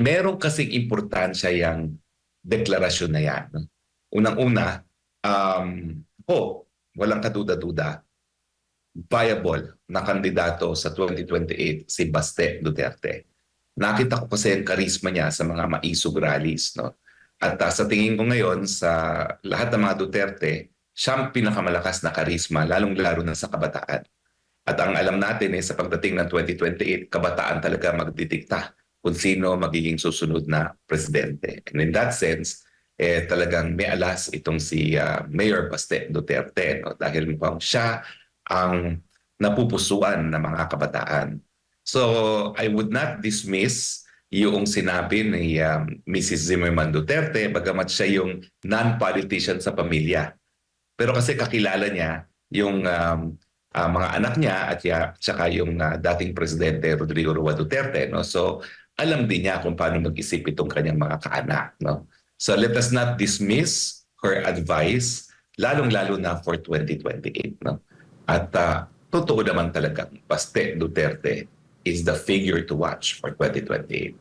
meron kasing importansya yung deklarasyon na yan. Unang-una, um, oh, walang kaduda-duda, viable na kandidato sa 2028 si Baste Duterte. Nakita ko kasi ang karisma niya sa mga maisog rallies. No? At ah, sa tingin ko ngayon, sa lahat ng mga Duterte, siya ang pinakamalakas na karisma, lalong-laro na sa kabataan. At ang alam natin eh, sa pagdating ng 2028, kabataan talaga magdidikta kung sino magiging susunod na presidente. And in that sense, eh, talagang may alas itong si ah, Mayor Baste Duterte no? dahil mukhang siya ang napupusuan ng mga kabataan. So I would not dismiss yung sinabi ni um, Mrs. Zimmerman Duterte bagamat siya yung non-politician sa pamilya. Pero kasi kakilala niya yung um, ah, mga anak niya at ya, tsaka yung ah, dating presidente Rodrigo Roa Duterte. No? So alam din niya kung paano mag-isip itong kanyang mga kaanak. No? So let us not dismiss her advice, lalong-lalo na for 2028. No? At ah, totoo naman talagang Baste Duterte is the figure to watch for 2028.